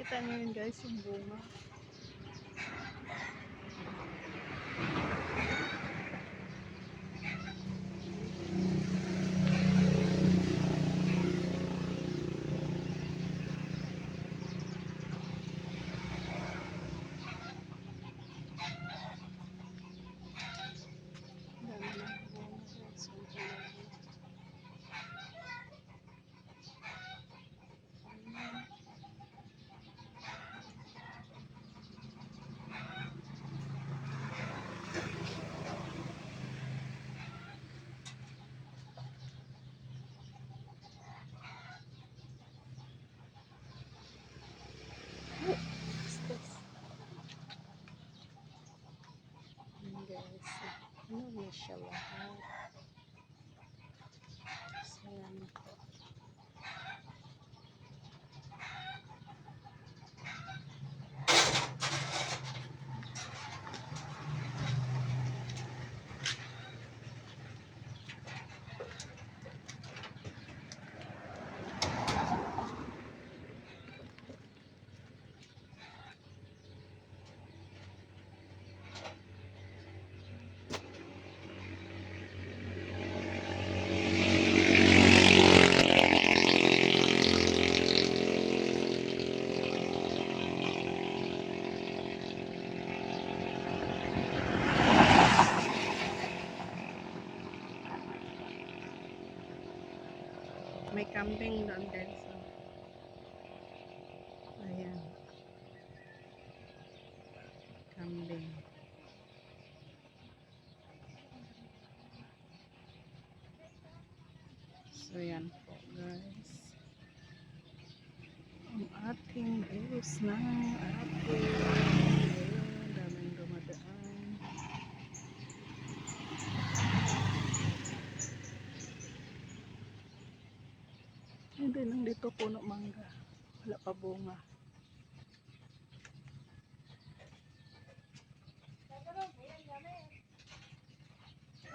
Kita niyo yun guys, yung bunga. Ano na siya lahat. So, yan po. May kambing doon guys. oh. Ayan. Kambing. So yan po guys. Ang ating bus na apple. Ayun, daming dumadaan. Hindi lang dito puno mangga. Wala pa bunga.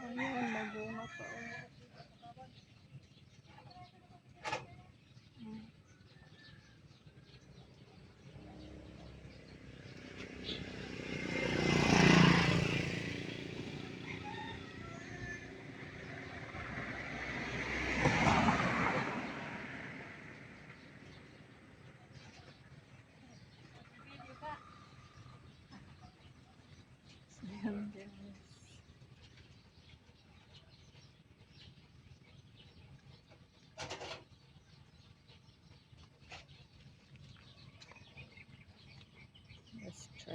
Ayan, may bunga pa. Oh. Hmm. Ayan, guys.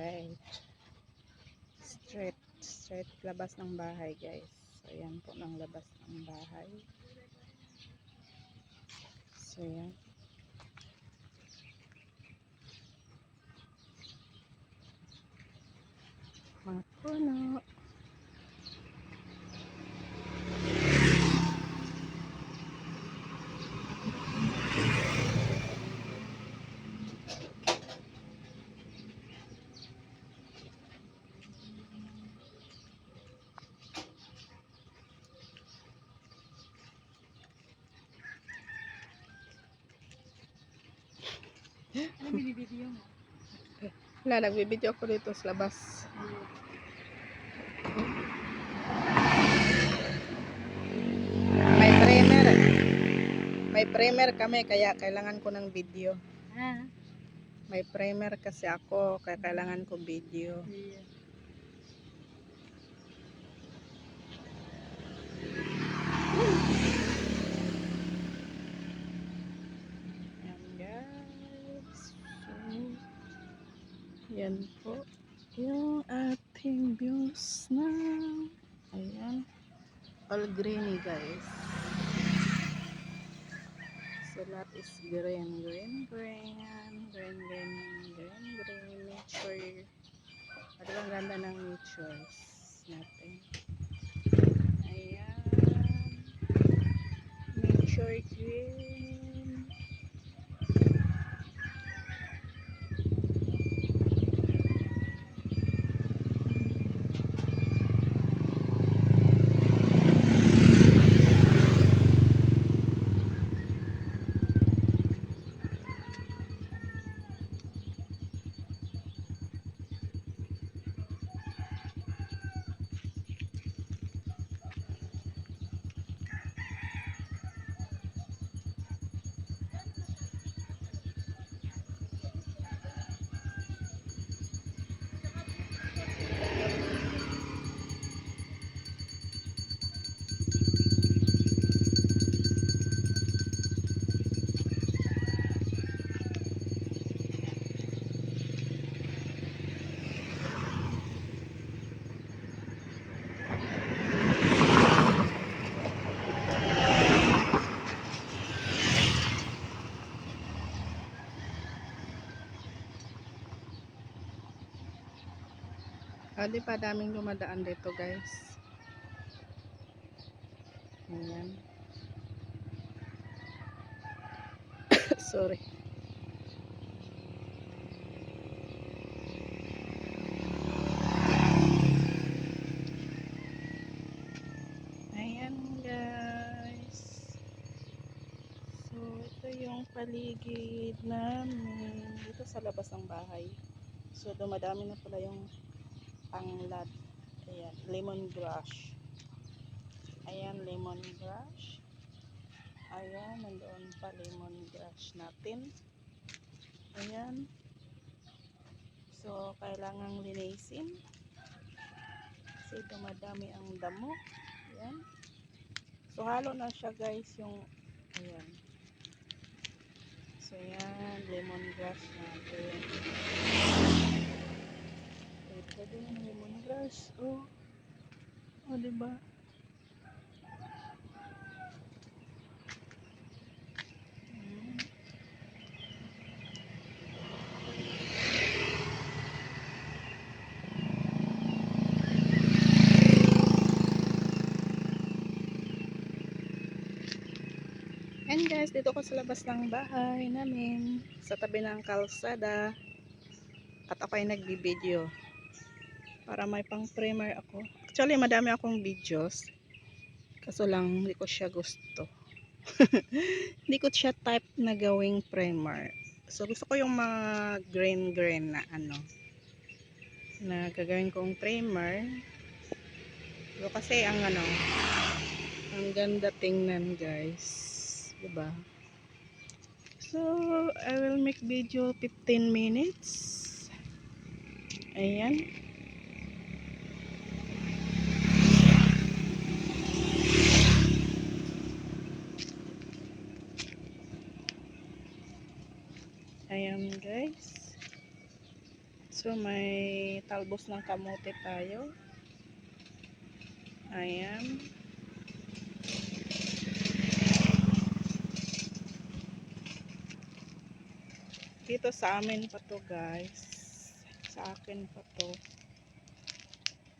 Straight. Straight. Straight labas ng bahay, guys. So, yan po ng labas ng bahay. So, yan. Mga puno. Ano binibideo mo? Wala, nagbibideo ako dito sa labas. May primer. May primer kami, kaya kailangan ko ng video. Ah, May primer kasi ako, kaya kailangan ko video. yeah. Yan guys. So, yan po yung ating views na. Ayan. All greeny guys. So lahat is green, green, green, green, green, green, green, nature. At ang ganda ng natures natin. Ayan. Nature green. Di pa daming dumadaan dito, guys. Ayan. Sorry. Ayan, guys. So, ito yung paligid namin dito sa labas ng bahay. So, dumadami na pala yung panglat. Ayan, lemongrass. Ayan, lemongrass. Ayan, nandoon pa lemongrass natin. Ayan. So, kailangang linisin. Kasi dumadami ang damo. Ayan. So, halo na siya guys yung, ayan. So, ayan, lemongrass natin. Din yung lemongrass. Oh. Oh, diba? Mm. And guys, dito ko sa labas ng bahay namin, sa tabi ng kalsada. At ako ay nagbibideo. Para may pang primer ako. Actually, madami akong videos. Kaso lang, hindi ko siya gusto. hindi ko siya type na gawing primer. So, gusto ko yung mga green-green na ano. Na gagawin kong primer. So, kasi ang ano, ang ganda tingnan guys. 'di ba? So, I will make video 15 minutes. Ayan. Ayan guys. So, may talbos ng kamote tayo. Ayan. Dito sa amin pa to guys. Sa akin pa to.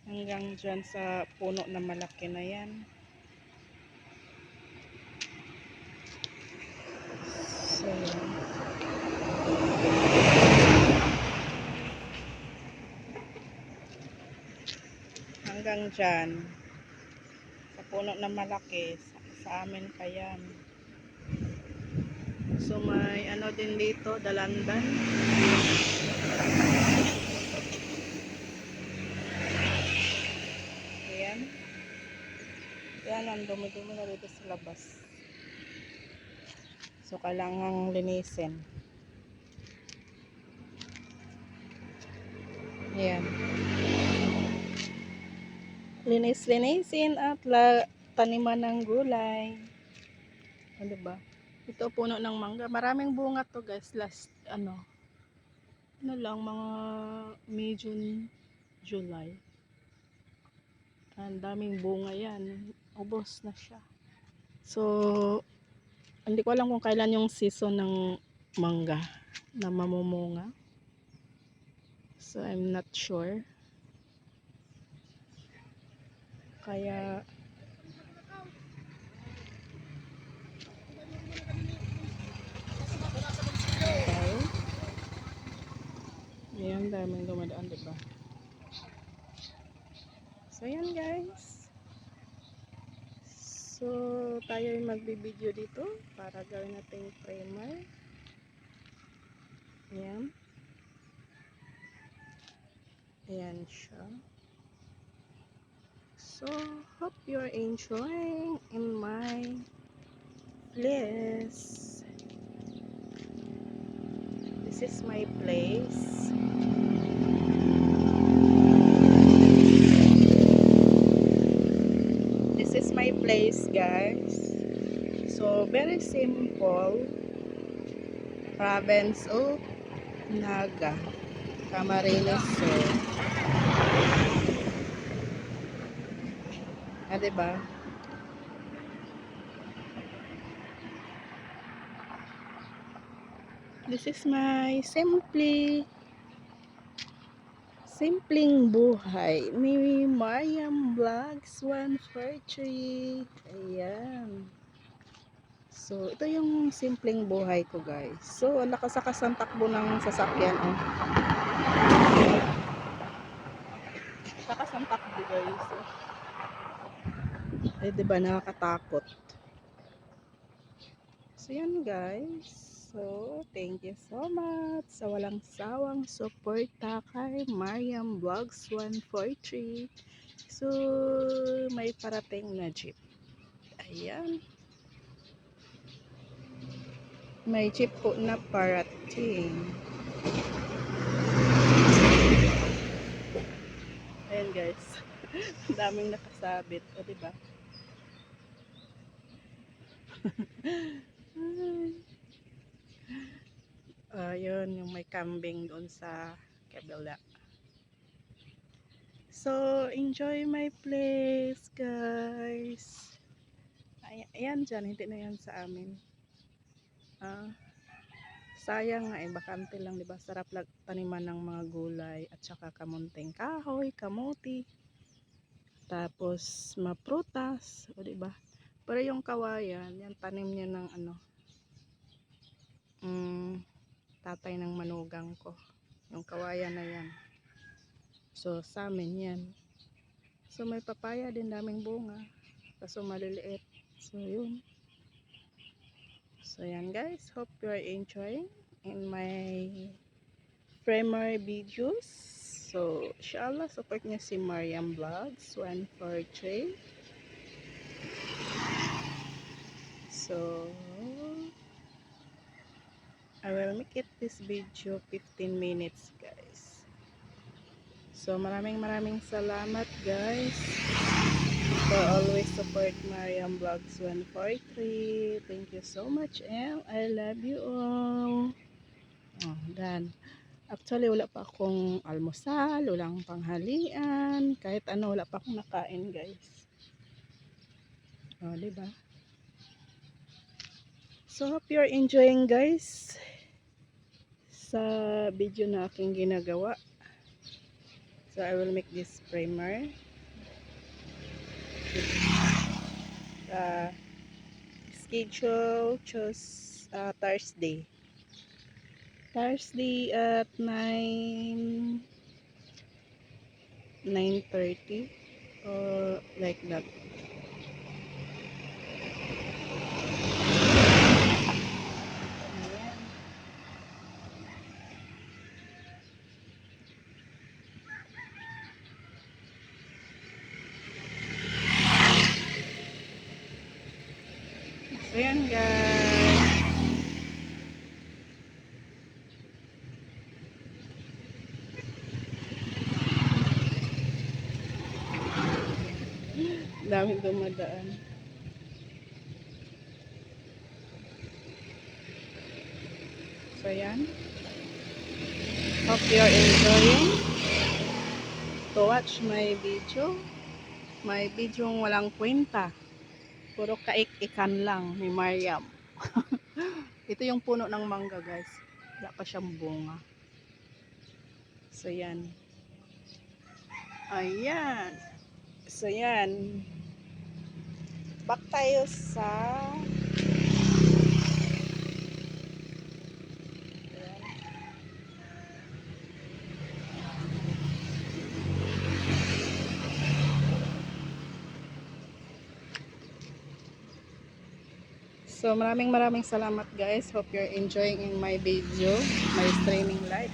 Hanggang dyan sa puno na malaki na yan. So, yan. Hanggang dyan. Sa puno na malaki. Sa, sa amin pa yan. So may ano din dito, dalandan. Ayan. Ayan, ang dumi-dumi na dito sa labas. So kailangang linisin. Ayan. Linis-linisin at la taniman ng gulay. Ano ba? Ito puno ng mangga. Maraming bunga to guys. Last ano. Ano lang mga May, June, July. Ang daming bunga yan. Ubos na siya. So, hindi ko alam kung kailan yung season ng mangga na mamumunga. So, I'm not sure. Kaya, tayo. Ayan, daming dumadaan, diba? So, ayan guys. So, tayo ay magbibideo dito para gawin natin primer. Ayan. Ayan siya. So, hope you're enjoying in my place. This is my place. This is my place, guys. So, very simple. Province of Naga. Camarines Sur. Ah, diba? This is my simply Simpleng buhay ni Mariam Vlogs 143. Ayan. So, ito yung simpleng buhay ko guys. So, ang lakasakas ang takbo ng sasakyan. Oh. Lakas ang takbo guys. Oh. Eh, di ba nakakatakot? So, yan guys. So, thank you so much sa walang sawang suporta kay Mariam Vlogs 143. So, may parating na jeep. Ayan. May jeep po na parating. Ayan guys. Daming nakasabit. O, diba? Yun, yung may kambing doon sa kabila. So, enjoy my place, guys. Ay, ayan dyan, hindi na yan sa amin. Ah, sayang nga eh, bakante lang, di ba? Sarap lag taniman ng mga gulay at saka kamunting kahoy, kamuti. Tapos, maprutas, o di ba? Pero yung kawayan, yan tanim niya ng ano, mm, tatay ng manugang ko. Yung kawayan na yan. So, sa amin yan. So, may papaya din daming bunga. Kaso maliliit. So, yun. So, yan guys. Hope you are enjoying in my primary videos. So, inshallah, support niyo si Mariam Vlogs 143. So, I will make it this video 15 minutes guys. So maraming maraming salamat guys for always support Mariam Vlogs 143. Thank you so much and I love you all. Oh, done. Actually wala pa akong almusal, walang panghalian, kahit ano wala pa akong nakain guys. Oh, di ba? So hope you're enjoying guys sa video na aking ginagawa. So I will make this primer. Uh, schedule choose uh, Thursday. Thursday at 9 9.30 or like that. Ayan. So, yan guys. Daming dumadaan. So, yan. Hope you're enjoying to watch my video. My video walang kwenta. Puro kaik-ikan lang ni Mariam. Ito yung puno ng mangga, guys. Wala pa siyang bunga. So, yan. Ayan. So, yan. Back tayo sa... So maraming maraming salamat guys. Hope you're enjoying in my video, my streaming live.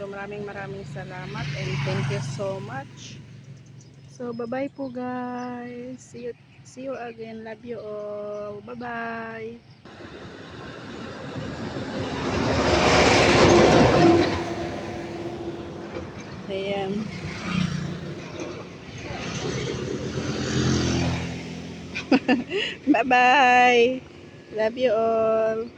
So maraming maraming salamat and thank you so much. So bye-bye po guys. See you see you again. Love you all. Bye-bye. Ayan. Bye-bye. Love you all.